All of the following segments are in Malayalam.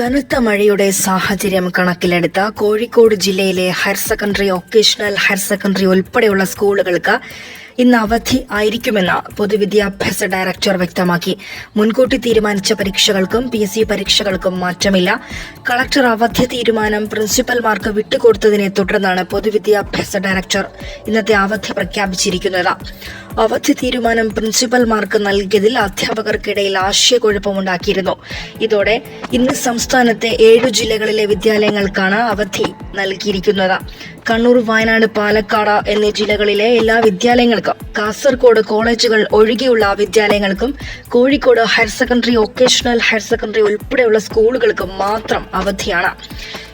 കനത്ത മഴയുടെ സാഹചര്യം കണക്കിലെടുത്ത കോഴിക്കോട് ജില്ലയിലെ higher secondary vocational higher secondary ഉൾപ്പെടെയുള്ള സ്കൂളുകൾക്ക് ഇന്ന് അവധി ആയിരിക്കുമെന്ന് പൊതുവിദ്യാഭ്യാസ ഡയറക്ടർ വ്യക്തമാക്കി. മുൻകൂട്ടി തീരുമാനിച്ച പരീക്ഷകൾക്കും പി എസ് സി പരീക്ഷകൾക്കും മാറ്റമില്ല. കളക്ടർ അവധി തീരുമാനം പ്രിൻസിപ്പൽമാർക്ക് വിട്ടുകൊടുത്തതിനെ തുടർന്നാണ് പൊതുവിദ്യാഭ്യാസ ഡയറക്ടർ ഇന്നത്തെ അവധി പ്രഖ്യാപിച്ചിരിക്കുന്നത്. അവധി തീരുമാനം പ്രിൻസിപ്പൽമാർക്ക് നൽകിയതിൽ അധ്യാപകർക്കിടയിൽ ആശയക്കുഴപ്പമുണ്ടാക്കിയിരുന്നു. ഇതോടെ ഇന്ന് സംസ്ഥാനത്തെ ഏഴു ജില്ലകളിലെ വിദ്യാലയങ്ങൾക്കാണ് അവധി നൽകിയിരിക്കുന്നത്. കണ്ണൂർ വയനാട് പാലക്കാട് എന്നീ ജില്ലകളിലെ എല്ലാ വിദ്യാലയങ്ങൾക്കും കാസർഗോഡ് കോളേജുകൾ ഒഴികെയുള്ള വിദ്യാലയങ്ങൾക്കും Kozhikode higher secondary vocational higher secondary ഉൾപ്പെടെയുള്ള സ്കൂളുകൾക്കും മാത്രം അവധിയാണ്.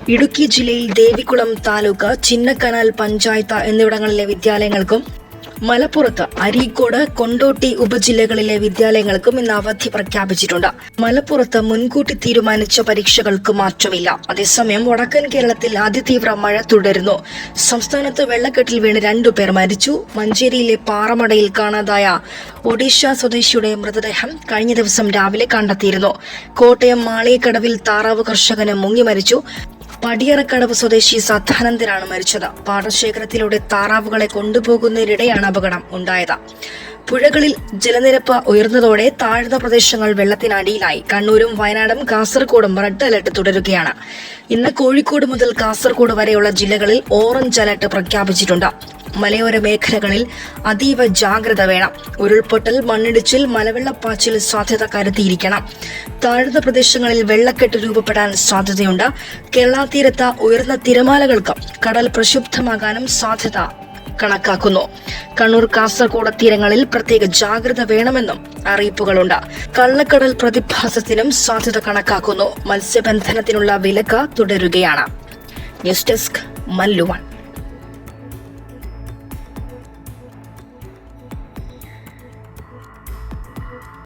ഇടുക്കി ജില്ലയിൽ ദേവികുളം താലൂക്ക് ചിന്നക്കനാൽ പഞ്ചായത്ത് എന്നിവിടങ്ങളിലെ വിദ്യാലയങ്ങൾക്കും മലപ്പുറത്ത് അരീക്കോട് കൊണ്ടോട്ടി ഉപജില്ലകളിലെ വിദ്യാലയങ്ങൾക്കും ഇന്ന് അവധി പ്രഖ്യാപിച്ചിട്ടുണ്ട്. മലപ്പുറത്ത് മുൻകൂട്ടി തീരുമാനിച്ച പരീക്ഷകൾക്ക് മാറ്റമില്ല. അതേസമയം വടക്കൻ കേരളത്തിൽ അതിതീവ്ര മഴ തുടരുന്നു. സംസ്ഥാനത്ത് വെള്ളക്കെട്ടിൽ വീണ് രണ്ടുപേർ മരിച്ചു. മഞ്ചേരിയിലെ പാറമടയിൽ കാണാതായ ഒഡീഷ സ്വദേശിയുടെ മൃതദേഹം കഴിഞ്ഞ ദിവസം രാവിലെ കണ്ടെത്തിയിരുന്നു. കോട്ടയം മാളിയക്കടവിൽ താറാവ് കർഷകന് മുങ്ങി മരിച്ചു. പടിയറക്കടവ് സ്വദേശി സദാനന്ദനാണ് മരിച്ചത്. പാടശേഖരത്തിലൂടെ താറാവുകളെ കൊണ്ടുപോകുന്നതിനിടെയാണ് അപകടം ഉണ്ടായത്. പുഴകളിൽ ജലനിരപ്പ് ഉയർന്നതോടെ താഴ്ന്ന പ്രദേശങ്ങൾ വെള്ളത്തിനടിയിലായി. കണ്ണൂരും വയനാടും കാസർഗോഡും റെഡ് അലർട്ട് തുടരുകയാണ്. ഇന്ന് കോഴിക്കോട് മുതൽ കാസർഗോഡ് വരെയുള്ള ജില്ലകളിൽ ഓറഞ്ച് അലർട്ട് പ്രഖ്യാപിച്ചിട്ടുണ്ട്. മലയോര മേഖലകളിൽ അതീവ ജാഗ്രത വേണം. ഉരുൾപൊട്ടൽ മണ്ണിടിച്ചിൽ മലവെള്ളപ്പാച്ചിൽ സാധ്യത കരുതിയിരിക്കണം. താഴ്ന്ന പ്രദേശങ്ങളിൽ വെള്ളക്കെട്ട് രൂപപ്പെടാൻ സാധ്യതയുണ്ട്. കേരള തീരത്ത് ഉയർന്ന തിരമാലകൾക്ക് കടൽ പ്രക്ഷുബ്ധമാകാനും സാധ്യത കണക്കാക്കുന്നു. കണ്ണൂർ കാസർഗോഡ് തീരങ്ങളിൽ പ്രത്യേക ജാഗ്രത വേണമെന്നും അറിയിപ്പുകളുണ്ട്. കള്ളക്കടൽ പ്രതിഭാസത്തിനും സാധ്യത കണക്കാക്കുന്നു. മത്സ്യബന്ധനത്തിനുള്ള വിലക്ക് തുടരുകയാണ്. News desk മല്ലുവൺ